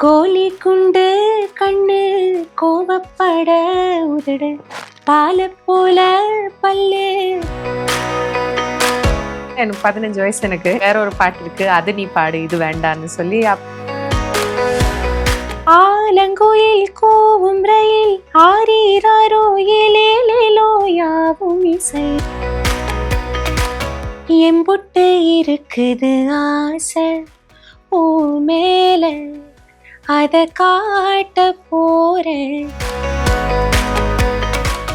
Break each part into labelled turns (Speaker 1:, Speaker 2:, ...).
Speaker 1: கோலி குண்டு கண்ணு கோவப்பட உதடு பால போல பல்லு.
Speaker 2: எனக்கு பதினஞ்சு வயசு எனக்கு. வேற ஒரு பாட்டு இருக்கு. அது நீ பாடு இது வேண்டான்னு சொல்லி
Speaker 1: ஆலங்குயில் கூவும் ரயில் ஆரீராரோ ஏலேலேலோ யாவும் இசை. எம்புட்டு இருக்குது ஆசை பூ மேல. அத காட்ட போறேன்.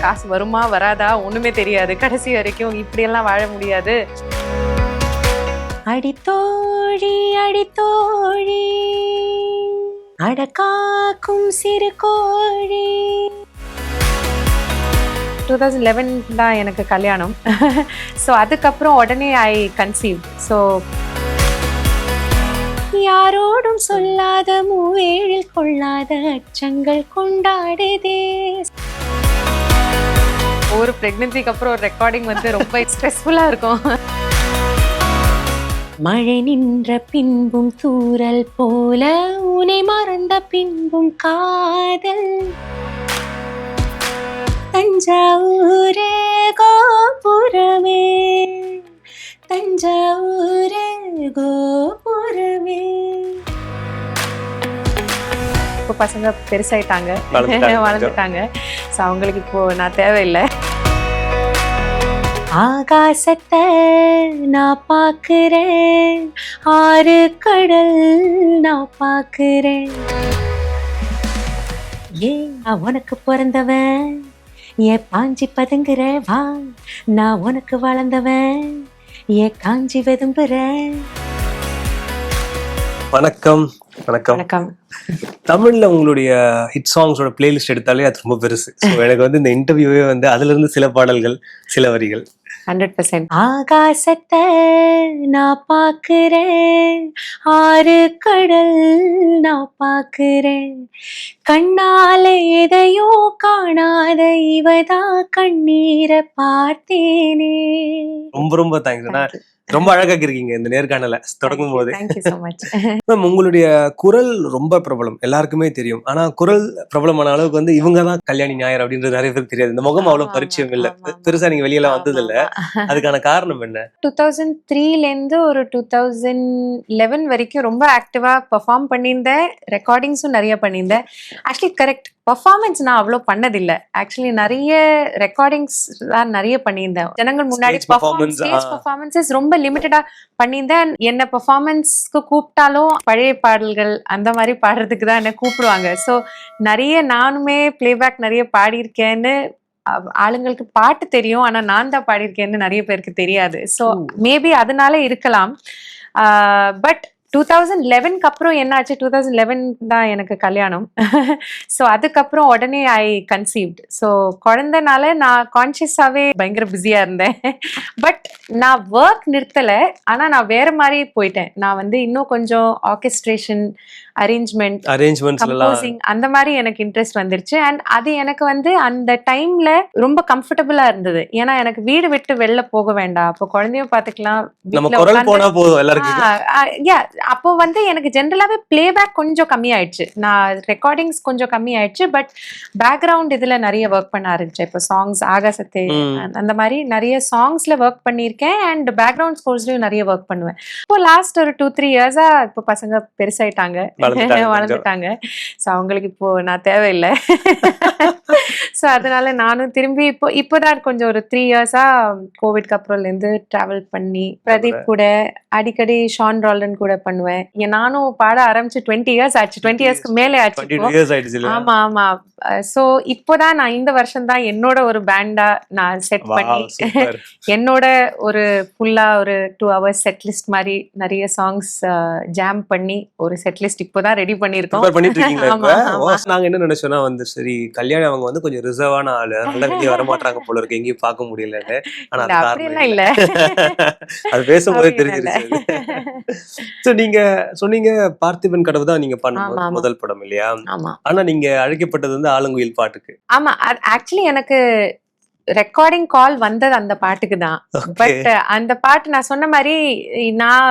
Speaker 2: காசு வருமா வராதா? ஒண்ணுமே தெரியாது. கடைசி வரைக்கும் இப்படியெல்லாம் வாழ முடியாது.
Speaker 1: அடித்தோழி அடித்தோழி அடக்காக்கும் சிறு கோழி.
Speaker 2: டூ தௌசண்ட் லெவன் தான் எனக்கு கல்யாணம். ஸோ அதுக்கப்புறம் உடனே ஐ கன்சீவ் ஸோ
Speaker 1: யாரோடும் சொல்லாத மூவேழில் கொள்ளாத அச்சங்கள் கொண்டாடுதே.
Speaker 2: ஒரு ப்ரெக்னென்சிக்கு அப்புறம் ஒரு ரெக்கார்டிங் வந்து ரொம்ப ஸ்ட்ரெஸ்ஃபுல்லாக இருக்கும்.
Speaker 1: மழை நின்ற பின்பும் தூறல் போல உனை மறந்த பின்பும் காதல். தஞ்சாவூரே கோபுரமே. தஞ்சாவூரே கோபுரமே.
Speaker 2: இப்போ பசங்க பெருசாயிட்டாங்க.
Speaker 3: வளர்ந்துட்டாங்க.
Speaker 2: ஸோ அவங்களுக்கு இப்போ நான் தேவையில்லை.
Speaker 1: ஆகாசத்தை நான் பார்க்கிறேன். ஆறு கடல் நான் பார்க்கிறேன். ஏன் நான் உனக்கு பிறந்தவன். ஏன் பாஞ்சி பதுங்குற வா நான் உனக்கு வளர்ந்தவன். ஏன் காஞ்சி வெதும்புறேன்.
Speaker 3: வணக்கம். வணக்கம்.
Speaker 2: வணக்கம்.
Speaker 3: தமிழ்ல உங்களுடைய ஹிட் சாங்ஸோட பிளேலிஸ்ட் எடுத்தாலே அது ரொம்ப பெருசு. எனக்கு வந்து இந்த இன்டர்வியூவே வந்து அதுல இருந்து சில பாடல்கள் சில வரிகள்.
Speaker 2: ஹண்ட்ரட் பர்சன்ட்
Speaker 1: ஆகாசத்தை நான் பார்க்கிறேன். ஆறு கடல் நான் பார்க்கிறேன். கண்ணால எதையோ காணாத இவதா கண்ணீரை பார்த்தேனே.
Speaker 3: ரொம்ப ரொம்ப தேங்க்ஸ் ரொம்ப அழகா இருக்கீங்க இந்த நேர்காணல தொடங்கும் போது மேம் உங்களுடைய குரல் ரொம்ப பிரபலம். எல்லாருக்குமே தெரியும். ஆனா குரல் பிரபலமான அளவுக்கு வந்து இவங்க தான் கல்யாணி ஞாயிறு அப்படின்றது நிறைய பேருக்கு தெரியாது. இந்த முகம் அவ்வளவு பரிச்சயம் இல்ல. பெருசா நீங்க வெளியில வந்தது இல்ல அதுக்கான காரணம் என்ன?
Speaker 2: டூ தௌசண்ட் த்ரீலேருந்து ஒரு டூ தௌசண்ட் லெவன் வரைக்கும் ரொம்ப ஆக்டிவாக பெர்ஃபார்ம் பண்ணியிருந்தேன். ரெக்கார்டிங்ஸும் நிறைய பண்ணியிருந்தேன். ஆக்சுவலி கரெக்ட் பர்ஃபார்மன்ஸ் நான் அவ்வளோ பண்ணதில்லை. ஆக்சுவலி நிறைய ரெக்கார்டிங்ஸ் தான் நிறைய பண்ணியிருந்தேன். ஜனங்கள் முன்னாடி. பர்ஃபார்மன்ஸஸ் ரொம்ப லிமிட்டடாக பண்ணியிருந்தேன். என்ன பர்ஃபார்மன்ஸ்க்கு கூப்பிட்டாலும் பழைய பாடல்கள் அந்த மாதிரி பாடுறதுக்கு தான் என்ன கூப்பிடுவாங்க. ஸோ நிறைய நானுமே பிளேபேக் நிறைய பாடியிருக்கேன்னு ஆளுங்களுக்கு பாட்டு தெரியும். ஆனா நான் தான் பாடியிருக்கேன்னு நிறைய பேருக்கு தெரியாது. ஸோ மேபி அதனால இருக்கலாம். பட் டூ தௌசண்ட் லெவன்க்கு அப்புறம் என்னாச்சு? டூ தௌசண்ட் லெவன் தான் எனக்கு கல்யாணம். ஸோ அதுக்கப்புறம் உடனே ஐ கன்சீவ்ட் ஸோ குழந்தைனால நான் கான்ஷியஸாகவே பயங்கர பிஸியாக இருந்தேன். பட் நான் ஒர்க் நிறுத்தலை. ஆனால் நான் வேற மாதிரி போயிட்டேன். நான் வந்து இன்னும் கொஞ்சம் ஆர்கெஸ்ட்ரேஷன் அரேஞ்ச்மெண்ட் கம்போசிங் அந்த மாதிரி எனக்கு இன்ட்ரெஸ்ட் வந்துருச்சு. அண்ட் அது எனக்கு வந்து அந்த டைம்ல ரொம்ப கம்ஃபர்டபுளா இருந்தது. ஏன்னா எனக்கு வீடு விட்டு வெளில போக வேண்டாம். அப்போ குழந்தையும் பாத்துக்கலாம் அப்போ வந்து எனக்கு ஜென்ரலாவே பிளேபேக் கொஞ்சம் கம்மி ஆயிடுச்சு நான் ரெக்கார்டிங்ஸ் கொஞ்சம் கம்மி ஆயிடுச்சு பட் பேக்ரவுண்ட் இதுல நிறைய ஒர்க் பண்ண ஆரம்பிச்சேன். இப்போ சாங்ஸ் ஆகாசத்தை அந்த மாதிரி நிறைய சாங்ஸ்ல ஒர்க் பண்ணியிருக்கேன். அண்ட் பேக்ரவுண்ட் ஸ்கோர்ஸ்லயும் நிறைய ஒர்க் பண்ணுவேன். இப்போ லாஸ்ட் ஒரு டூ த்ரீ இயர்ஸா இப்போ பசங்க பெருசாயிட்டாங்க.
Speaker 3: வளர்ந்துட்டாங்க
Speaker 2: ஸோ அவங்களுக்கு இப்போ நான் தேவையில்லை. ஸோ அதனால நானும் திரும்பி இப்போ இப்போதான் கொஞ்சம் ஒரு த்ரீ இயர்ஸா கோவிட்க்கு அப்புறம்லேருந்து ட்ராவல் பண்ணி பிரதீப் கூட அடிக்கடி ஷான் ரால்டன் கூட பண்ணுவேன். நானும் பாட ஆரம்பிச்சு டுவெண்ட்டி இயர்ஸ் ஆச்சு. டுவெண்ட்டி இயர்ஸ்க்கு மேலே ஆச்சு? ஆமா ஆமா. ஸோ இப்போதான் நான் இந்த வருஷம் தான் என்னோட ஒரு பேண்டா நான் செட் பண்ணி. என்னோட ஒரு ஃபுல்லா ஒரு டூ ஹவர்ஸ் செட் லிஸ்ட் மாதிரி நிறைய சாங்ஸ் ஜாம் பண்ணி ஒரு செட் லிஸ்ட் இப்போதான் ரெடி.
Speaker 3: ஓ, நாங்க என்ன நினைச்சோம்னா வந்து சரி கல்யாணி அவங்க வந்து கொஞ்சம் ரிசர்வான ஆளு. அதனால வெளியே வர மாட்டாங்க போல இருக்கு. எங்கேயும் பார்க்க முடியலன்னு. ஆனா
Speaker 2: இல்ல,
Speaker 3: அது பேசும்போதே. தெரிஞ்சிருச்சு சோ நீங்க சொன்னீங்க பார்த்திபன் கடவு தான் நீங்க பண்ண. முதல் படம் இல்லையா? ஆனா நீங்க அழைக்கப்பட்டது வந்து ஆலங்குயில் பாட்டுக்கு.
Speaker 2: ஆமா ஆக்சுவலி எனக்கு ரெக்கார்டிங் கால் வந்தது அந்த பாட்டுக்கு தான். பட் அந்த பாட்டு நான் சொன்ன மாதிரி நான்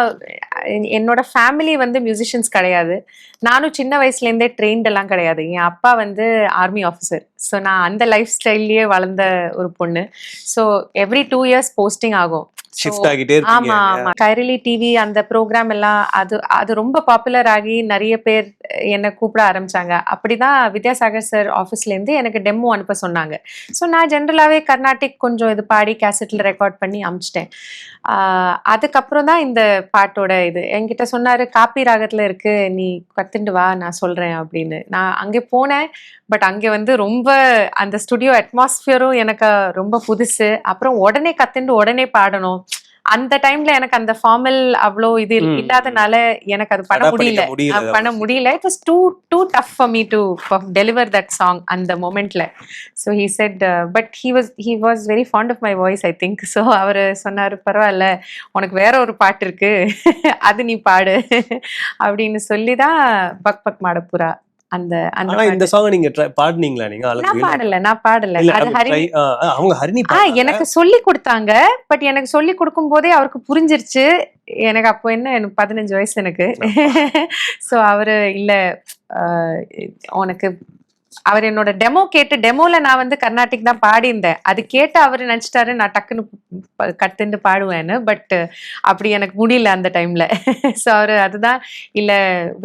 Speaker 2: என்னோட ஃபேமிலி வந்து மியூசிஷியன்ஸ் கிடையாது. நானும் சின்ன வயசுல இருந்தே ட்ரெயின்ட் எல்லாம் கிடையாது. என் அப்பா வந்து ஆர்மி ஆஃபீஸர் ஸோ நான் அந்த லைஃப் ஸ்டைல்லயே வளர்ந்த ஒரு பொண்ணு. So every two years posting ஆகும். ஆமா ஆமா. கைரளி டிவி அந்த ப்ரோக்ராம் எல்லாம் அது அது ரொம்ப பாப்புலர் ஆகி நிறைய பேர் என்னை கூப்பிட ஆரம்பித்தாங்க அப்படி தான் வித்யாசாகர் சார் ஆஃபீஸ்லேருந்து எனக்கு டெமோ அனுப்ப சொன்னாங்க. ஸோ நான் ஜென்ரலாகவே கர்நாடிக் கொஞ்சம் இது பாடி கேசட்டில் ரெக்கார்ட் பண்ணி அமிச்சிட்டேன். அதுக்கப்புறம் தான் இந்த பாட்டோட இது. என்கிட்ட சொன்னார் காப்பி ராகத்தில் இருக்கு நீ கத்துண்டு வா நான் சொல்கிறேன் அப்படின்னு. நான் அங்கே போனேன். பட் அங்கே வந்து ரொம்ப அந்த ஸ்டுடியோ அட்மாஸ்ஃபியரும் எனக்கு ரொம்ப புதுசு. அப்புறம் உடனே கத்துண்டு உடனே பாடணும். அந்த டைம்ல எனக்கு அந்த ஃபார்மல் அவ்வளோ இது. இல்லாதனால எனக்கு அது பண்ண முடியல. பண்ண முடியல. It was too too tough for me to deliver that song அந்த மொமெண்ட்ல so he said but he was he was very fond of my voice I think so அவர் சொன்னார் பரவாயில்ல உனக்கு வேற ஒரு பாட்டு இருக்கு. அது நீ பாடு. அப்படின்னு சொல்லி தான் பக் பக் மாடப்புறா அந்த அந்த
Speaker 3: இந்த. சாங் நீங்க பாடுனீங்களா நீங்க?
Speaker 2: நான் பாடல நான் பாடல. அது ஹரி
Speaker 3: அவங்க ஹரிணி.
Speaker 2: எனக்கு சொல்லி கொடுத்தாங்க பட் எனக்கு சொல்லி கொடுக்கும் போதே அவருக்கு புரிஞ்சிருச்சு. எனக்கு அப்போ என்ன எனக்கு பதினஞ்சு வயசு எனக்கு. ஸோ அவரு இல்ல உனக்கு அவர் என்னோட டெமோ கேட்டு டெமோல நான் வந்து கர்நாடிக் தான் பாடியிருந்தேன். அது கேட்டு அவர் நினைச்சிட்டாரு நான் டக்குன்னு கத்துன்னு பாடுவேன்னு. பட் அப்படி எனக்கு முடியல அந்த டைம்ல ஸோ அவரு அதுதான் இல்ல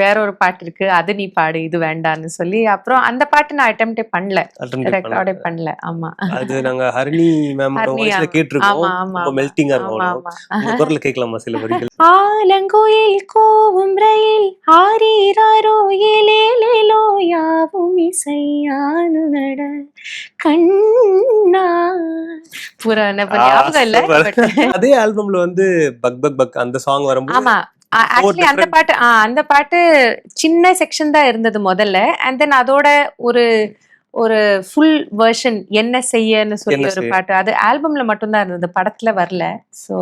Speaker 2: வேற ஒரு பாட்டு இருக்கு. அது நீ பாடு. இது வேண்டான்னு சொல்லி. அப்புறம் அந்த பாட்டு நான் அட்டெம்ப்டே பண்ணல. ரெக்கார்டே பண்ணல. ஆமா.
Speaker 3: அது நாங்க ஹரிணி மேம். கேட்டிருக்கோம்.
Speaker 2: ஆமா
Speaker 3: மெல்டிங்கா இருக்கும் குரல்ல கேட்கலாமா சில வரிகள்?
Speaker 2: ஆலங்குயில் கோவும் ரயில் ஆரீராரோ ஏலேலேலோ யாவும் இசையானு நட கண்ணா புராண
Speaker 3: ஆ,
Speaker 2: ஞாபகம் இல்ல?
Speaker 3: அதே ஆல்பம்ல வந்து பக் பக் பக் அந்த சாங் வரும்போது
Speaker 2: ஆமா. ஆக்சுவலி அந்த பாட்டு அந்த பாட்டு சின்ன செக்ஷன் தான் இருந்தது முதல்ல. அண்ட் தென் அதோட ஒரு ஒரு ஃபுல் வெர்ஷன் என்ன செய்யன்னு சொல்லி ஒரு. பாட்டு. அது ஆல்பம்ல மட்டும்தான் இருந்தது. படத்துல வரல. ஸோ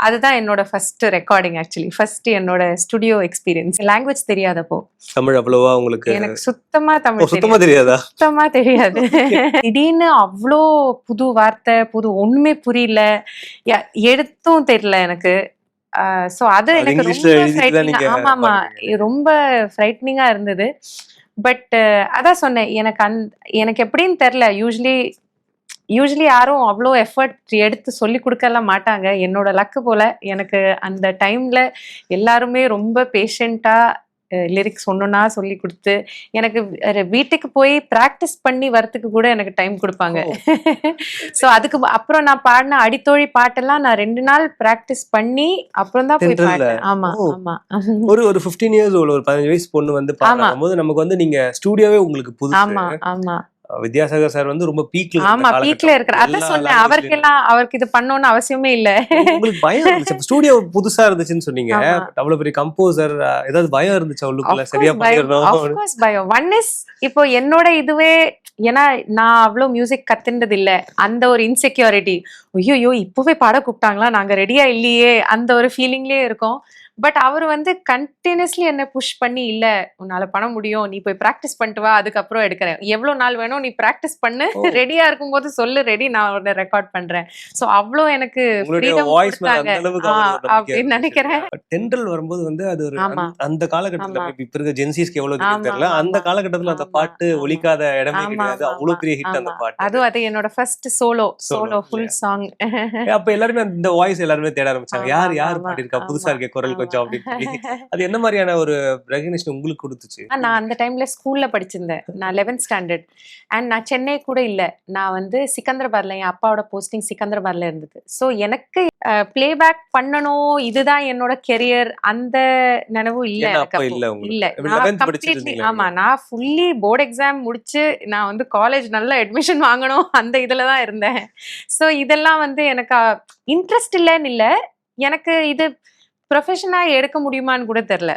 Speaker 2: அதுதான் என்னோட ஃபர்ஸ்ட் ரெக்கார்டிங் ஆக்சுவலி ஃபர்ஸ்ட் என்னோட ஸ்டுடியோ எக்ஸ்பீரியன்ஸ் லாங்குவேஜ் தெரியாதப்போ.
Speaker 3: தமிழ் அவ்வளவா உங்களுக்கு
Speaker 2: எனக்கு சுத்தமா தமிழ்
Speaker 3: சுத்தமா
Speaker 2: தெரியாது. சுத்தமா தெரியாது. திடீர்னு அவ்வளோ புது வார்த்தை புது ஒண்ணுமே புரியல. எழுத்தும் தெரியல எனக்கு. ஸோ அது எனக்கு ரொம்ப ஆமா ஆமா. ரொம்ப ஃப்ரைட்னிங்கா இருந்தது. பட் uh, அதான் சொன்னேன். எனக்கு அந் எனக்கு எப்படின்னு தெரில யூஸ்வலி யூஸ்வலி யாரும் அவ்வளோ எஃபர்ட் எடுத்து சொல்லி கொடுக்கலாம் மாட்டாங்க. என்னோட லக்கு போல எனக்கு அந்த டைம்ல எல்லாருமே ரொம்ப பேஷண்ட்டாக லிரிக்ஸ் ஒன்றுனா சொல்லி கொடுத்து எனக்கு வீட்டுக்கு போய் ப்ராக்டிஸ் பண்ணி வரத்துக்கு கூட எனக்கு டைம் கொடுப்பாங்க. ஸோ அதுக்கு அப்புறம் நான் பாடின அடித்தோழி பாட்டெல்லாம் நான் ரெண்டு நாள் ப்ராக்டிஸ் பண்ணி அப்புறம் தான் போய்? பாட்டேன். ஆமா. ஆமா.
Speaker 3: ஒரு ஒரு 15 இயர்ஸ் உள்ள ஒரு பதினஞ்சு வயசு பொண்ணு வந்து பாடும் போது நமக்கு வந்து நீங்க ஸ்டூடியோவே உங்களுக்கு
Speaker 2: ஆமா
Speaker 3: புதுசு
Speaker 2: ஆமா.
Speaker 3: வித்யாசாகர் சார் வந்து ரொம்ப பீக்ல
Speaker 2: ஆமா பீக்ல இருக்கிற அதான் சொன்னேன் அவருக்கெல்லாம் அவருக்கு இது பண்ணணும்னு அவசியமே இல்ல.
Speaker 3: உங்களுக்கு பயம் இருந்துச்சு. ஸ்டூடியோ புதுசா இருந்துச்சுன்னு சொன்னீங்க. அவ்வளவு பெரிய கம்போசர் ஏதாவது பயம் இருந்துச்சு அவளுக்குள்ள சரியா
Speaker 2: பயம். பயம். ஒன் இஸ் இப்போ என்னோட இதுவே ஏன்னா நான் அவ்வளோ மியூசிக் கத்துனது இல்ல. அந்த ஒரு இன்செக்யூரிட்டி ஐயோ இப்பவே பாட கூப்பிட்டாங்களா? நாங்க ரெடியா இல்லையே. அந்த ஒரு ஃபீலிங்லயே இருக்கோம். பட் அவர் வந்து கண்டினியூஸ்லி என்ன புஷ் பண்ணி இல்ல உன்னால பண்ண முடியும். நீ போய் ப்ராக்டிஸ் பண்ணிட்டு வா அதுக்கப்புறம் எடுக்கிறேன். எவ்வளவு நாள் வேணும் நீ ப்ராக்டிஸ் பண்ணு. ரெடியா இருக்கும்போது சொல்லு ரெடி நான் உன்னை ரெக்கார்ட் பண்றேன். சோ அவ்வளோ எனக்கு அப்படின்னு நினைக்கிறேன்.
Speaker 3: தென்றல் வரும்போது வந்து அது ஒரு. அந்த- காலகட்டத்துல. இப்ப இருக்க ஜென்சிஸ்க்கு எவ்வளவு தெரியல. அந்த. காலகட்டத்துல அந்த பாட்டு
Speaker 2: ஆமா.
Speaker 3: ஒலிக்காத இடமே கிடையாது.
Speaker 2: ஆமா,
Speaker 3: அவ்வளவு பெரிய ஹிட் அந்த. பாட்டு.
Speaker 2: அதுவும் அது என்னோட first solo solo full? Song
Speaker 3: அப்ப எல்லாருமே அந்த வாய்ஸ் எல்லாருமே தேட ஆரம்பிச்சாங்க. யார் யார் பாடிருக்கா புதுசா இருக்க குரல் கொஞ்சம். அப்படின்னு அது என்ன மாதிரியான ஒரு ரெகக்னிஷன் உங்களுக்கு கொடுத்துச்சு?
Speaker 2: நான் அந்த டைம்ல ஸ்கூல்ல படிச்சிருந்தேன். நான் லெவன்த் ஸ்டாண்டர்ட் அண்ட் நான் சென்னை கூட இல்ல. நான் வந்து சிக்கந்தராபாத்ல என் அப்பாவோட போஸ்டிங் சிக்கந்தராபாத்ல இருந்தது. ஸோ எனக்கு பிளேபேக் பண்ணணும் இதுதான் என்னோட கெரியர் அந்த நினைவும் இல்ல எனக்கு.
Speaker 3: இல்ல உங்களுக்கு.
Speaker 2: இல்ல.
Speaker 3: இப்ப
Speaker 2: நான்
Speaker 3: 11th படிச்சிட்டு
Speaker 2: completely-
Speaker 3: இருந்தீங்க
Speaker 2: ஆமா நான் ஃபுல்லி போர்டு எக்ஸாம் முடிச்சு நான் வந்து காலேஜ் நல்ல அட்மிஷன் வாங்கணும் அந்த இதுல தான் இருந்தேன். ஸோ இதெல்லாம் வந்து எனக்கு இன்ட்ரெஸ்ட் இல்லைன்னு இல்ல. எனக்கு இது ப்ரொஃபஷனா எடுக்க முடியுமான்னு கூட தெரியல.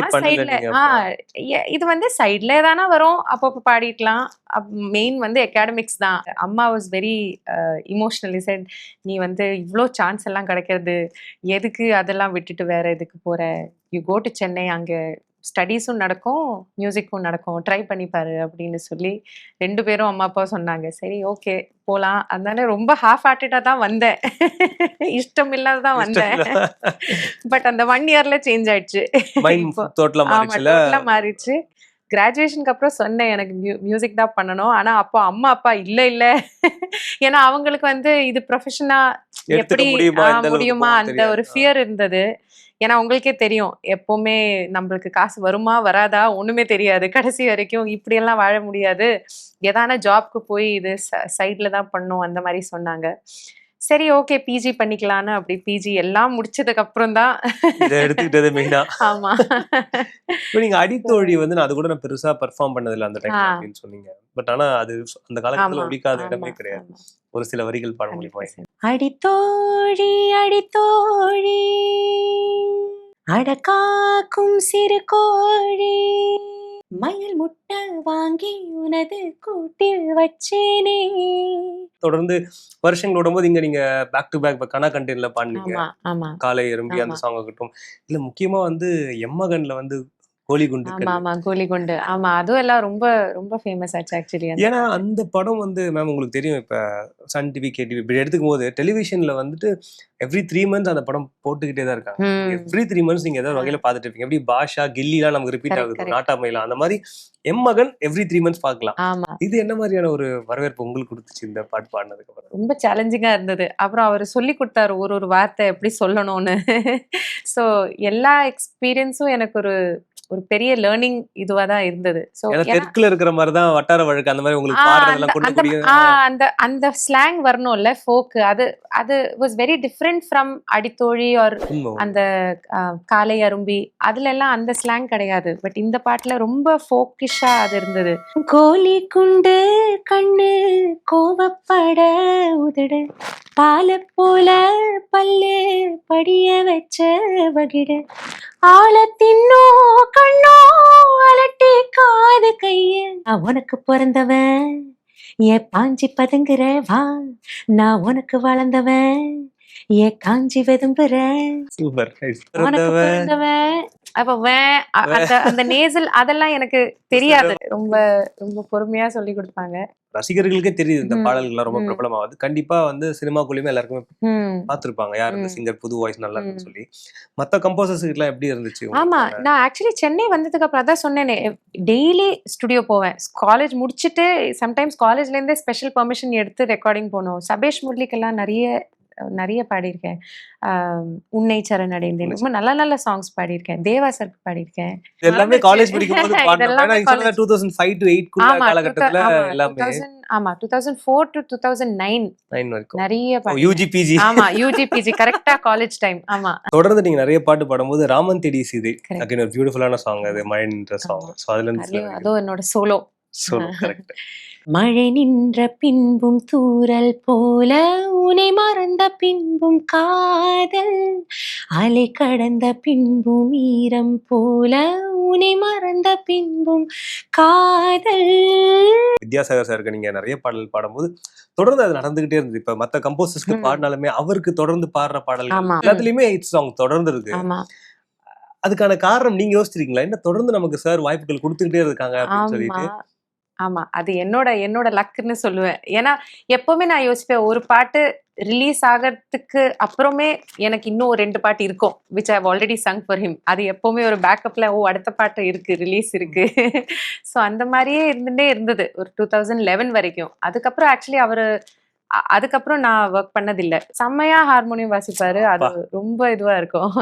Speaker 3: அப்ப டிசைட்.
Speaker 2: எ- இது வந்து சைட்ல தானே வரும். அப்பப்போ பாடிக்கலாம் மெயின் வந்து அகாடமிக்ஸ் தான். அம்மா வாஸ் வெரி இமோஷனலி செட் நீ வந்து இவ்வளோ சான்ஸ் எல்லாம் கிடைக்கிறது. எதுக்கு அதெல்லாம் விட்டுட்டு வேற எதுக்கு போற? யூ கோ டு சென்னை அங்க ஸ்டடீஸும் நடக்கும் மியூசிக்கும் நடக்கும். ட்ரை பண்ணிப்பாரு அப்படின்னு சொல்லி ரெண்டு பேரும் அம்மா அப்பா சொன்னாங்க. சரி ஓகே போகலாம் அதனால ரொம்ப ஹாஃப் ஹார்ட்டடாக தான் வந்தேன். இஷ்டம் இல்லாத தான் வந்தேன் பட் அந்த ஒன் இயர்ல சேஞ்ச் ஆயிடுச்சு. மாறிடுச்சு. கிராஜுவேஷனுக்கு அப்புறம் சொன்னேன் எனக்கு மியூசிக் தான் பண்ணணும். ஆனா அப்போ அம்மா அப்பா இல்ல இல்ல. ஏன்னா அவங்களுக்கு வந்து இது ப்ரொஃபஷனா
Speaker 3: எடுத்துக்க
Speaker 2: எப்படி
Speaker 3: முடியுமா?
Speaker 2: அந்த. ஒரு ஃபியர் இருந்தது. ஏன்னா உங்களுக்கே தெரியும். எப்பவுமே நம்மளுக்கு காசு வருமா வராதா? ஒண்ணுமே தெரியாது. கடைசி வரைக்கும் இப்படியெல்லாம் வாழ முடியாது. ஏதான ஜாப்க்கு போய் இது சைட்ல தான் பண்ணும் அந்த மாதிரி சொன்னாங்க. சரி ஓகே பிஜி பண்ணிக்கலான்னு அப்படி பிஜி எல்லாம் முடிச்சதுக்கு அப்புறம் தான்.
Speaker 3: இதை எடுத்துக்கிட்டது மெயினா
Speaker 2: ஆமா.
Speaker 3: இப்போ நீங்க அடித்தோழி வந்து நான் அது கூட நான் பெருசா பெர்ஃபார்ம் பண்ணதில்ல அந்த டைம். அப்படின்னு சொன்னீங்க. பட் ஆனா அது அந்த ஒழிக்காத
Speaker 2: ஆமா,
Speaker 3: இடமே கிடையாது. ஒரு சில வரிகள் பாட முடியுமா?
Speaker 2: 100%.
Speaker 1: அடித்தோழி அடித்தோழி. அடக்காக்கும் சிறு கோழி. மயில் முட்டை வாங்கி உனது கூட்டில் வச்சேனே.
Speaker 3: தொடர்ந்து வருஷங்களோட போது இங்க நீங்க பேக் டு பேக் கனா கண்டென்ட்ல பாடுனீங்க. காலை எறும்பி அந்த. சாங் ஆகட்டும். இல்ல முக்கியமா வந்து எம்மகன்ல வந்து கோலி குண்டு
Speaker 2: ஆமா ஆமா கோலி குண்டு ஆமா அதுவும் எல்லாம் ரொம்ப ரொம்ப ஃபேமஸ் ஆச்சு ஆக்சுவலி
Speaker 3: ஏன்னா அந்த படம் வந்து மேம் உங்களுக்கு தெரியும் இப்ப சன் டிவி கே டிவி இப்படி எடுத்துக்கும் போது டெலிவிஷன்ல வந்துட்டு எவ்ரி த்ரீ மந்த்ஸ் அந்த படம் போட்டுக்கிட்டே தான் இருக்காங்க. எவ்ரி த்ரீ மந்த்ஸ் நீங்க ஏதாவது வகையில பாத்துட்டு இருப்பீங்க. எப்படி பாஷா கில்லிலாம் நமக்கு ரிப்பீட் ஆகுது. நாட்டாமையிலாம் அந்த மாதிரி எம்மகன் எவ்ரி த்ரீ மந்த்ஸ் பார்க்கலாம். இது என்ன மாதிரியான ஒரு வரவேற்பு உங்களுக்கு கொடுத்துச்சு இந்த பாட்டு பாடினதுக்கு அப்புறம்?
Speaker 2: ரொம்ப சேலஞ்சிங்கா இருந்தது. அப்புறம் அவர் சொல்லி கொடுத்தாரு ஒரு ஒரு வார்த்தை எப்படி சொல்லணும்னு. ஸோ எல்லா எக்ஸ்பீரியன்ஸும் எனக்கு ஒரு ஒரு பெரிய லேர்னிங் இதுவா தான் இருந்தது.
Speaker 3: ஏன்னா தெற்குல இருக்கிற மாதிரி தான் வட்டார வழக்கு அந்த மாதிரி உங்களுக்கு பாடுறதெல்லாம் கொண்டு
Speaker 2: ஆ, அந்த அந்த ஸ்லாங் வரணும்ல ஃபோக்கு அது அது வாஸ் வெரி டிஃப்ரெண்ட் ஃப்ரம் அடித்தோழி ஆர். அந்த காலை அரும்பி. அதுல எல்லாம் அந்த ஸ்லாங் கிடையாது. பட் இந்த பாட்டுல ரொம்ப ஃபோக்கிஷா அது இருந்தது.
Speaker 1: கோலி குண்டு கண்ணு கோவப்பட உதடு. பால போல பல்லு படிய வச்ச வகிடு. ஆள தின்னோ கண்ணோ அலட்டி காது கைய நான் உனக்கு பிறந்தவன் ஏன் பாஞ்சி பதுங்குற வா நான் உனக்கு வளர்ந்தவன். ஏன் காஞ்சி வெதும்புற
Speaker 3: சூப்பர்.
Speaker 2: அப்ப அந்த நேசல் அதெல்லாம் எனக்கு தெரியாது. ரொம்ப ரொம்ப பொறுமையா சொல்லி கொடுப்பாங்க.
Speaker 3: ரசிகர்களுக்கே தெரியுது இந்த பாடல்கள்லாம் ரொம்ப. பிரபலமாகுது. கண்டிப்பா வந்து சினிமாக்குள்ளயுமே எல்லாருக்குமே பார்த்திருப்பாங்க. யார் இந்த. சிங்கர் புது வாய்ஸ் நல்லா இருக்குன்னு. சொல்லி. மத்த கம்போசர்ஸ் எல்லாம் எப்படி இருந்துச்சு
Speaker 2: ஆமா? நான் ஆக்சுவலி சென்னை வந்ததுக்கு அப்புறம் தான் சொன்னேனே டெய்லி ஸ்டுடியோ போவேன். காலேஜ் முடிச்சுட்டு சம்டைம்ஸ் காலேஜ்ல இருந்தே ஸ்பெஷல் பெர்மிஷன் எடுத்து ரெக்கார்டிங் போனோம். சபேஷ் முரளிக்கெல்லாம் நிறைய நிறைய பாடியிருக்கேன். உன்னை சரணடைந்தேன். ரொம்ப நல்ல நல்ல சாங்ஸ் பாடியிருக்கேன். தேவா சருக்கு பாடியிருக்கேன்.
Speaker 3: எல்லாமே காலேஜ் படிக்கும்
Speaker 2: ஆமா
Speaker 3: காலகட்டத்துல
Speaker 2: 2000 ஆமா,
Speaker 3: எல்லாமே.
Speaker 2: 2000 ஆமா two thousand four to two thousand nine நிறைய பாடி
Speaker 3: யூஜி பிஜி
Speaker 2: ஆமா யூஜி பிஜி கரெக்டா காலேஜ் டைம் ஆமா.
Speaker 3: தொடர்ந்து நீங்க நிறைய பாட்டு பாடும்போது ராமன் தேடி சீதை. அகைன் ஒரு பியூட்டிஃபுல்லான சாங் அது மழைன்ற சாங். ஸோ அதுல இருந்து
Speaker 2: அதுவும் என்னோட சோலோ
Speaker 3: சொல்லு கரெக்ட்
Speaker 1: மழை நின்ற பின்பும் தூறல் போல உனை மறந்த பின்பும் காதல் அலை கடந்த பின்பும் ஈரம் போல உனை மறந்த பின்பும் காதல்.
Speaker 3: வித்யாசாகர் சாருக்கு நீங்க நிறைய பாடல் பாடும்போது தொடர்ந்து அது நடந்துகிட்டே இருந்தது. இப்ப மத்த கம்போசர்ஸ்க்கு. பாடினாலுமே அவருக்கு தொடர்ந்து பாடுற
Speaker 2: ஆமா.
Speaker 3: எல்லாத்துலயுமே ஹிட் சாங் தொடர்ந்து இருக்கு. அதுக்கான காரணம் நீங்க யோசிச்சிருக்கீங்களா? என்ன தொடர்ந்து நமக்கு சார் வாய்ப்புகள் கொடுத்துக்கிட்டே இருக்காங்க அப்படின்னு சொல்லிட்டு?
Speaker 2: ஆமா. அது என்னோட என்னோட லக்குன்னு சொல்லுவேன். ஏன்னா எப்பவுமே நான் யோசிப்பேன் ஒரு பாட்டு ரிலீஸ் ஆகிறதுக்கு அப்புறமே எனக்கு இன்னும் ஒரு ரெண்டு பாட்டு இருக்கும் which I already sung for him அது எப்பவுமே ஒரு பேக்கப்ல ஓ அடுத்த பாட்டு இருக்கு ரிலீஸ் இருக்கு. ஸோ அந்த மாதிரியே இருந்துட்டே இருந்தது ஒரு டூ தௌசண்ட் லெவன் வரைக்கும். அதுக்கப்புறம் ஆக்சுவலி அவரு அதுக்கப்புறம் நான் ஒர்க் பண்ணதில்லை. செம்மையா ஹார்மோனியம் வாசிப்பாரு. அது ரொம்ப இதுவா இருக்கும்.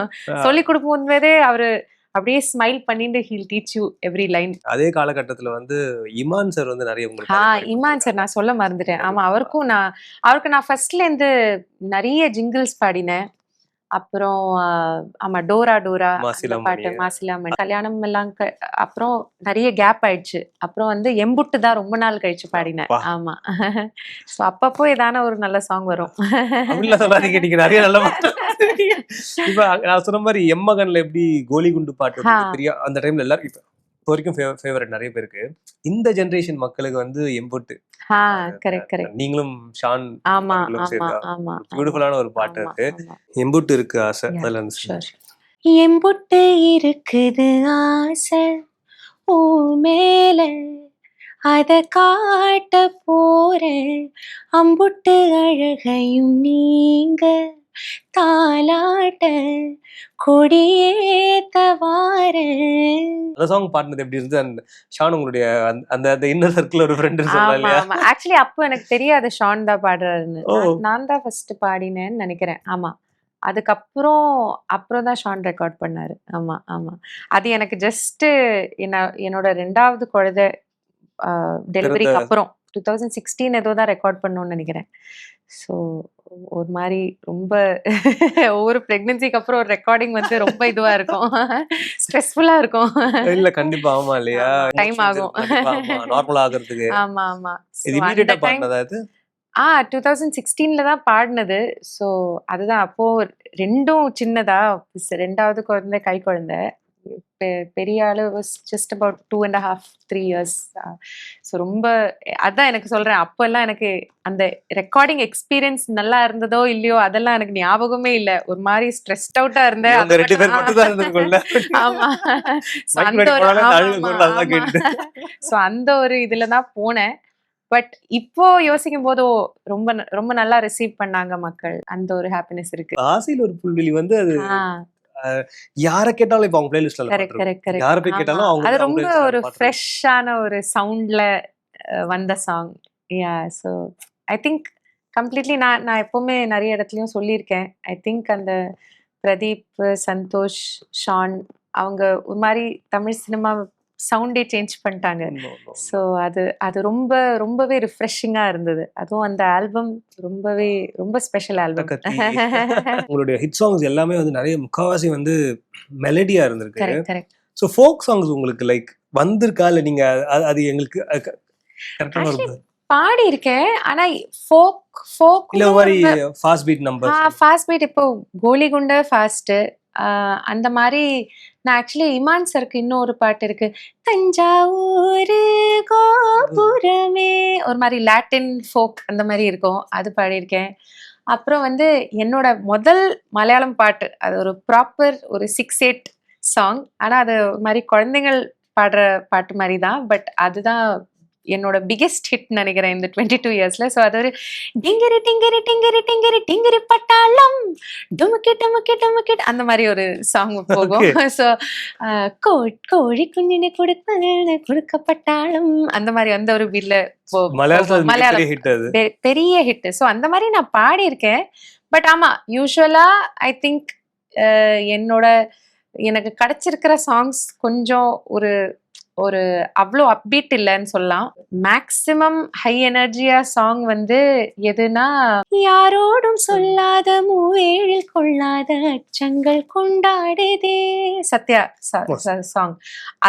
Speaker 2: சொல்லி கொடுக்கும் போதே அவரு அப்படியே ஸ்மைல் பண்ணிட்டு he'll teach you every line
Speaker 3: அதே காலகட்டத்துல வந்து இமான் சார் வந்து நிறைய உங்களுக்கு
Speaker 2: ஆ இமான் சார் நான் சொல்ல மறந்துட்டேன். ஆமா அவருக்கும் நான் அவருக்கு நான் ஃபர்ஸ்ட்ல இருந்து நிறைய ஜிங்கிள்ஸ் பாடினேன். அப்புறம் ஆமா டோரா டோரா. பாட்டு மாசிலாமணி. கல்யாணம் எல்லாம் அப்புறம் நிறைய கேப் ஆயிடுச்சு. அப்புறம் வந்து எம்புட்டு தான் ரொம்ப நாள் கழிச்சு பாடினேன். ஆமா. ஸோ அப்பப்போ ஏதான ஒரு நல்ல சாங் வரும்.
Speaker 3: நிறைய நல்ல இப்ப நான் சொன்ன மாதிரி எம்மகன்ல எப்படி கோலி குண்டு பாட்டு. பெரிய அந்த டைம்ல எல்லாரும் இப்ப வரைக்கும் ஃபேவரட் நிறைய பேருக்கு. இந்த ஜெனரேஷன் மக்களுக்கு வந்து எம்புட்டு நீங்களும் ஷான் பியூட்டிஃபுல்லான ஒரு பாட்டு இருக்கு. எம்புட்டு இருக்கு ஆசை. அதுல.
Speaker 1: எம்புட்டு இருக்குது ஆசை. ஊ மேல அத காட்ட போறேன். அம்புட்டு அழகையும் நீங்க தாலாட்ட கொடியேத்த வாரேன்
Speaker 3: அந்த சாங் பாடினது எப்படி இருந்தது அந்த ஷான் உங்களுடைய அந்த- அந்த இன்னர் சர்க்கிள் ஒரு ஃப்ரெண்ட்
Speaker 2: ஆக்சுவலி அப்போ எனக்கு தெரியாது ஷான் தான் பாடுறாருன்னு. நான்- தான் ஃபர்ஸ்ட் பாடினேன்னு நினைக்கிறேன். ஆமா. அதுக்கப்புறம் அப்புறம் தான் ஷான் ரெக்கார்ட் பண்ணாரு. ஆமா ஆமா. அது எனக்கு ஜஸ்ட் என்ன என்னோட ரெண்டாவது குழந்தை டெலிவரிக்கு அப்புறம் டூ தௌசண்ட் சிக்ஸ்டீன் ஏதோ தான் ரெக்கார்ட் பண்ணணும்னு நினைக்கிறேன். ஸோ ஒரு மாதிரி ரொம்ப ஒவ்வொரு ப்ரெக்னென்சிக்கு அப்புறம் ஒரு ரெக்கார்டிங் வந்து ரொம்ப இதுவா இருக்கும். ஸ்ட்ரெஸ்ஃபுல்லா இருக்கும்.
Speaker 3: இல்ல கண்டிப்பா. ஆமா இல்லையா?
Speaker 2: Time ஆகும்.
Speaker 3: நார்மல் ஆகுறதுக்கு.
Speaker 2: ஆமா ஆமா.
Speaker 3: இது இமீடியட்டா பாடினதா இது?
Speaker 2: ஆ டூ தௌசண்ட் சிக்ஸ்டீனில் தான் பாடினது. ஸோ அதுதான். அப்போ ரெண்டும் சின்னதா ரெண்டாவது குழந்தை கை குழந்தை. பெரிய ஆளு was just about two and half three years so ரொம்ப அதான் எனக்கு சொல்றேன். அப்போல்லாம் எனக்கு அந்த ரெக்கார்டிங் எக்ஸ்பீரியன்ஸ் நல்லா இருந்ததோ இல்லையோ அதெல்லாம் எனக்கு ஞாபகமே இல்லை. ஒரு மாதிரி ஸ்ட்ரெஸ்ட் அவுட்டா இருந்தேன்.
Speaker 3: இவங்க ரெண்டு பேர் மட்டும் தான் இருந்திருக்கும்ல?
Speaker 2: ஆமா. So,
Speaker 3: Mic
Speaker 2: அந்த
Speaker 3: முன்னாடி
Speaker 2: ஒரு
Speaker 3: போனாலே
Speaker 2: ஆமா,
Speaker 3: அழுகு
Speaker 2: ஆமா,
Speaker 3: குரல் அதான்
Speaker 2: ஆமா.
Speaker 3: கேட்டுது.
Speaker 2: ஸோ அந்த ஒரு இதுல தான் போனேன். பட் இப்போ யோசிக்கும் போது ரொம்ப ரொம்ப நல்லா ரிசீவ் பண்ணாங்க மக்கள். அந்த ஒரு ஹாப்பினஸ் இருக்கு.
Speaker 3: ஆசையில் ஒரு புல்வெளி வந்து அது யார கேட்டாலும் இப்ப அவங்க பிளேலிஸ்ட்ல
Speaker 2: கரெக்ட் கரெக்ட் கரெக்ட்
Speaker 3: யாரை போய் கேட்டாலும் அவங்க
Speaker 2: அது ரொம்ப ஒரு ஃப்ரெஷ்ஷான ஒரு சவுண்ட்ல வந்த song yeah so I think completely நான் நான் எப்பவுமே நிறைய இடத்துலையும் சொல்லியிருக்கேன். ஐ திங்க் அந்த பிரதீப் சந்தோஷ் ஷான் அவங்க ஒரு மாதிரி தமிழ் சினிமா சவுண்டே சேஞ்ச் பண்ணிட்டாங்க. ஸோ அது அது ரொம்ப ரொம்பவே ரிஃப்ரெஷிங்காக இருந்தது. அதுவும் அந்த ஆல்பம் ரொம்பவே ரொம்ப ஸ்பெஷல் ஆல்பம்.
Speaker 3: உங்களுடைய ஹிட் சாங்ஸ் எல்லாமே வந்து நிறைய முக்காவாசி வந்து மெலடியா இருந்திருக்கு. ஸோ ஃபோக் சாங்ஸ் உங்களுக்கு லைக் வந்திருக்கா? இல்ல நீங்க அது- எங்களுக்கு
Speaker 2: Actually, பாடி இருக்கேன் ஆனா ஃபோக் ஃபோக்
Speaker 3: இல்ல மாதிரி fast beat number
Speaker 2: fast beat இப்போ கோலி குண்ட ஃபாஸ்ட் அந்த மாதிரி நான் ஆக்சுவலி இமான் சருக்கு இன்னொரு பாட்டு இருக்கு. தஞ்சாவூர் கோபுரமே. ஒரு மாதிரி லாட்டின் ஃபோக் அந்த மாதிரி இருக்கும். அது பாடியிருக்கேன். அப்புறம் வந்து என்னோட முதல் மலையாளம் பாட்டு. அது ஒரு ப்ராப்பர் ஒரு சிக்ஸ் எயிட் சாங் ஆனால் அது ஒரு மாதிரி குழந்தைகள் பாடுற பாட்டு மாதிரி தான். பட் அதுதான் என்னோட பிக்கெஸ்ட் ஹிட் நினைக்கிறேன் இந்த டுவெண்ட்டி டூ இயர்ஸ்ல ஸோ அது ஒரு டிங்கிரி டிங்கிரி டிங்கிரி டிங்கிரி டிங்கிரி பட்டாளம். டுமுக்கி டுமுக்கி டுமுக்கி. அந்த மாதிரி ஒரு சாங் போகும். ஸோ கோழி குஞ்சினை கொடுக்க கொடுக்கப்பட்டாலும் அந்த மாதிரி அந்த ஒரு
Speaker 3: அது
Speaker 2: மலையாளம். பெரிய ஹிட் ஸோ அந்த மாதிரி நான் பாடியிருக்கேன். பட் ஆமா யூஸ்வலா ஐ திங்க் என்னோட எனக்கு கிடைச்சிருக்கிற சாங்ஸ் கொஞ்சம் ஒரு ஒரு அவ்வளோ அப்பீட் இல்லைன்னு சொல்லலாம். மேக்சிமம் ஹை எனர்ஜியா சாங் வந்து எதுனா யாரோடும் சொல்லாத மூவேழில் கொள்ளாத அச்சங்கள் கொண்டாடுதே. சத்யா சாங்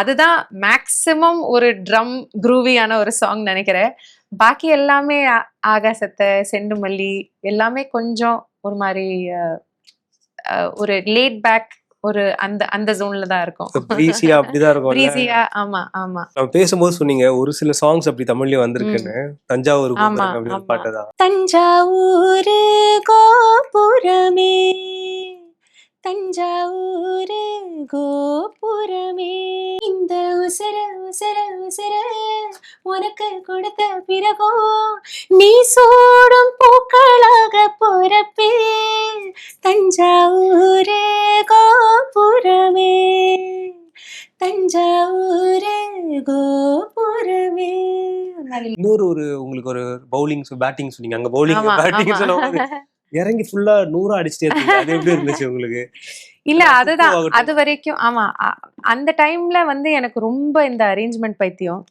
Speaker 2: அதுதான் மேக்சிமம் ஒரு ட்ரம் குரூவியான ஒரு சாங் நினைக்கிறேன். பாக்கி எல்லாமே ஆகாசத்தை செண்டுமல்லி எல்லாமே கொஞ்சம் ஒரு மாதிரி ஒரு லேட் பேக் ஒரு அந்த அந்த ஜோன்ல தான் இருக்கும்.
Speaker 3: ப்ரீசியா அப்படிதான் இருக்கும்
Speaker 2: ப்ரீசியா ஆமா ஆமா.
Speaker 3: நம்ம பேசும்போது சொன்னீங்க ஒரு சில சாங்ஸ் அப்படி தமிழ்லயும் வந்திருக்குன்னு. தஞ்சாவூர் கோபுரம் அப்படின்னு ஒரு
Speaker 2: ஆமா.
Speaker 3: பாட்டு தான்.
Speaker 1: தஞ்சாவூர் கோபுரமே தஞ்சாவூர் கோபுரமே. உனக்கு கொடுத்த பிறகோ? நீ சூடும் பூக்களாக பொறப்பே. தஞ்சாவூர் கோபுரமே. தஞ்சாவூர் கோபுரமே.
Speaker 3: இன்னொரு ஒரு உங்களுக்கு ஒரு பவுலிங் பேட்டிங் சொன்னீங்க. அங்க பவுலிங் பேட்டிங்
Speaker 2: ஆமா.
Speaker 3: இறங்கி ஃபுல்லா நூறா அடிச்சிட்டே இருந்தீங்க. அது எப்படி இருந்துச்சு உங்களுக்கு?
Speaker 2: இல்ல அதுதான். அது வரைக்கும் ஆமா. அந்த டைம்ல வந்து எனக்கு ரொம்ப இந்த அரேஞ்ச்மெண்ட் பைத்தியம்.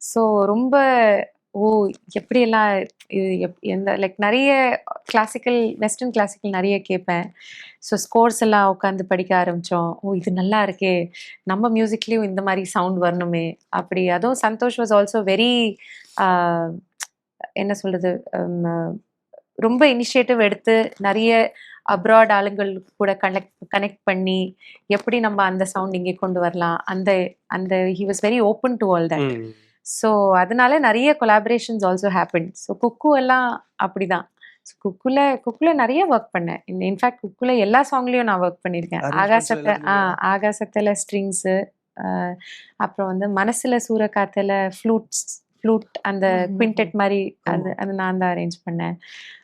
Speaker 2: ஸோ ரொம்ப ஓ எப்படி எல்லாம் இது எப்- எந்த லைக் நிறைய கிளாசிக்கல் வெஸ்டர்ன் கிளாசிக்கல் நிறைய கேட்பேன். ஸோ ஸ்கோர்ஸ் எல்லாம் உட்காந்து படிக்க ஆரம்பிச்சோம். ஓ இது நல்லா இருக்கே. நம்ம மியூசிக்லயும் இந்த மாதிரி சவுண்ட் வரணுமே. அப்படி அதுவும் சந்தோஷ் வாஸ் ஆல்சோ வெரி என்ன சொல்றது ரொம்ப இனிஷியேட்டிவ் எடுத்து நிறைய அப்ராட் ஆளுங்கள் கூட கனெக்ட் கனெக்ட் பண்ணி எப்படி நம்ம அந்த சவுண்ட் இங்கே கொண்டு வரலாம். அந்த அந்த he was very open to all that so அதனால நிறைய கொலாபரேஷன்ஸ் ஆல்சோ ஹேப்பன் ஸோ குக்கு எல்லாம் அப்படிதான். குக்குல குக்குல நிறைய ஒர்க் பண்ணேன். இன்ஃபேக்ட் குக்குல எல்லா சாங்லயும் நான் ஒர்க் பண்ணியிருக்கேன். ஆகாசத்தை ஆ? ஆகாசத்துல ஸ்ட்ரிங்ஸு அப்புறம் வந்து மனசுல சூறக்காத்துல ஃப்ளூட்ஸ் ஃப்ளூட் அந்த குவிண்டெட் மாதிரி அது அது நான் தான் அரேஞ்ச் பண்ணேன்.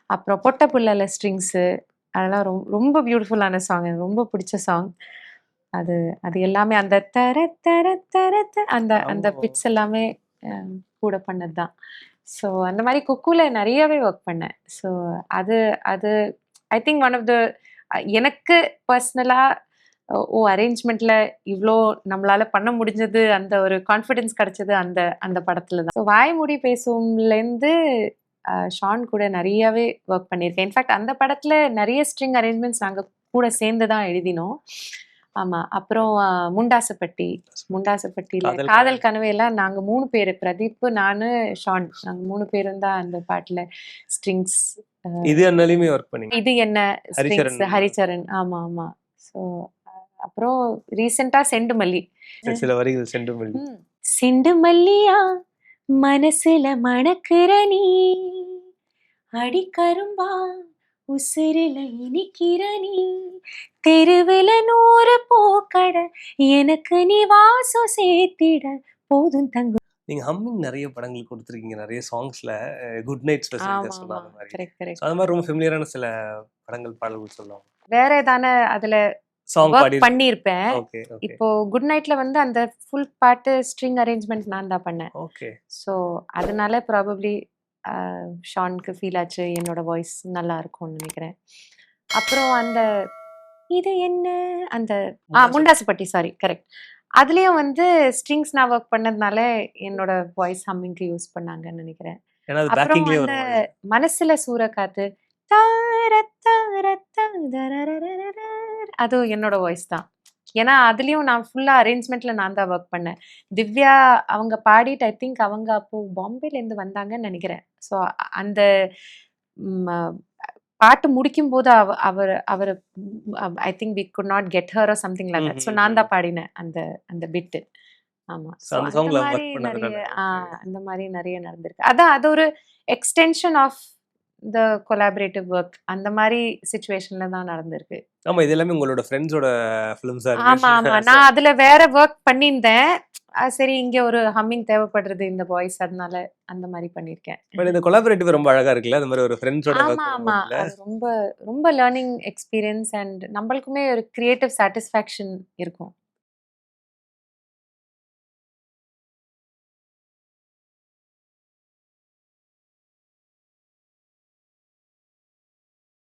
Speaker 2: அப்புறம் பொட்ட புள்ளல ஸ்ட்ரிங்ஸு அதெல்லாம் ரொம்ப ரொம்ப பியூட்டிஃபுல்லான சாங் எனக்கு ரொம்ப பிடிச்ச சாங் அது அது எல்லாமே அந்த தர தர தர அந்த அந்த. பிட்ஸ் எல்லாமே கூட பண்ணது தான் ஸோ அந்த மாதிரி குக்குல நிறையவே ஒர்க் பண்ணேன். ஸோ அது அது I think one of the எனக்கு பர்சனலாக ஓ அரேஞ்ச்மெண்ட்ல இவ்வளோ நம்மளால பண்ண முடிஞ்சது அந்த ஒரு கான்ஃபிடென்ஸ் கிடைச்சது அந்த அந்த படத்துல தான் வாய்மொழி வாய்மூடி பேசும்லேருந்து ஷான் கூட நிறையவே ஒர்க் பண்ணியிருக்கேன். இன்ஃபேக்ட் அந்த படத்துல நிறைய ஸ்ட்ரிங் அரேஞ்ச்மெண்ட்ஸ் நாங்கள் கூட சேர்ந்து தான் எழுதினோம். ஆமா. அப்புறம் முண்டாசப்பட்டி. முண்டாசப்பட்டியில
Speaker 3: காதல்
Speaker 2: காதல் கனவு. எல்லாம் நாங்க மூணு பேர் பிரதீப் நானு ஷான். நாங்க மூணு பேரும் தான் அந்த பாட்டுல ஸ்ட்ரிங்ஸ்
Speaker 3: இது அண்ணாலையுமே ஒர்க் பண்ணீங்க?
Speaker 2: இது என்ன. ஸ்ட்ரிங்ஸ்? ஹரிச்சரன். ஆமா ஆமா. ஸோ அப்புறம் ரீசெண்டா செண்டுமல்லி.
Speaker 3: சில- வரிகள் சென்று மல்லி
Speaker 1: சிண்டு மல்லியா மனசுல மணக்கிற நீ? அடிக்கரும்பா? உசிரில இனிக்கிற நீ. தெருவுல நூறு பூக்கட எனக்கு நீ வாசம் சேர்த்திட போதும் தங்கம்.
Speaker 3: நீங்க ஹம்மிங் நிறைய படங்கள் கொடுத்துருக்கீங்க. நிறைய சாங்ஸ்ல குட் நைட் ஸ்பெஷல் சொன்ன அந்த மாதிரி. அந்த ரொம்ப ஃபெமிலியரான சில படங்கள் பாடல்கள் சொல்லலாம்
Speaker 2: வேற ஏதான அதுல
Speaker 3: ஓகே
Speaker 2: இப்போ குட் நைட்ல வந்து அந்த ஃபுல் பாட்டு ஸ்ட்ரிங் அரேஞ்ச்மெண்ட் நான் தான் பண்ணேன்.
Speaker 3: ஓகே
Speaker 2: ஸோ அதனால ப்ராபப்ளி ஷானுக்கு ஃபீல் ஆச்சு என்னோட வாய்ஸ் நல்லா இருக்கும்னு நினைக்கிறேன். அப்புறம் அந்த இது என்ன? அந்த ஆ
Speaker 3: முண்டாசு-
Speaker 2: முண்டாசுப்பட்டி சாரி கரெக்ட் அதுலயும் வந்து ஸ்ட்ரிங்ஸ் நான் ஒர்க் பண்ணதுனால என்னோட வாய்ஸ் ஹம்மிங்க்கு யூஸ் பண்ணாங்கன்னு நினைக்கிறேன். அப்புறம் அந்த மனசுல சூறக்காத்து. அதுவும் என்னோட வாய்ஸ் தான். ஏன்னா அதுலயும் நான் ஃபுல்லா அரேஞ்ச்மெண்ட்ல நான் தான் ஒர்க் பண்ணேன். திவ்யா அவங்க பாடிட்டு ஐ திங்க் அவங்க அப்போ பாம்பேல இருந்து வந்தாங்கன்னு நினைக்கிறேன். ஸோ அந்த பாட்டு முடிக்கும் போது அவ அவர் அவர் I think we could not get her something like that so நான் தான் பாடினேன் அந்த அந்த பிட்டு ஆமா.
Speaker 3: அந்த
Speaker 2: மாதிரி நிறைய. அந்த மாதிரி நிறைய நடந்திருக்கு. அதான் அது ஒரு extension of the collaborative work அந்த மாதிரி சுச்சுவேஷன்ல தான் நடந்திருக்கு.
Speaker 3: ஆமா இது எல்லாமே உங்களோட ஃப்ரெண்ட்ஸோட ஃபிலிம்ஸா
Speaker 2: ஆமா ஆமா. நான் அதுல வேற ஒர்க் பண்ணியிருந்தேன். சரி இங்க ஒரு ஹம்மிங் தேவைப்படுறது இந்த வாய்ஸ் அதனால அந்த மாதிரி பண்ணியிருக்கேன்.
Speaker 3: பட் இந்த கொலாபரேட்டிவ் ரொம்ப அழகா இருக்குல்ல? அந்த மாதிரி ஒரு ஃப்ரெண்ட்ஸோட
Speaker 2: ஆமா ஆமா. ரொம்ப ரொம்ப லேர்னிங் எக்ஸ்பீரியன்ஸ் அண்ட் நம்மளுக்குமே ஒரு கிரியேட்டிவ் சாட்டிஸ்ஃபேக்ஷன் இருக்கும்.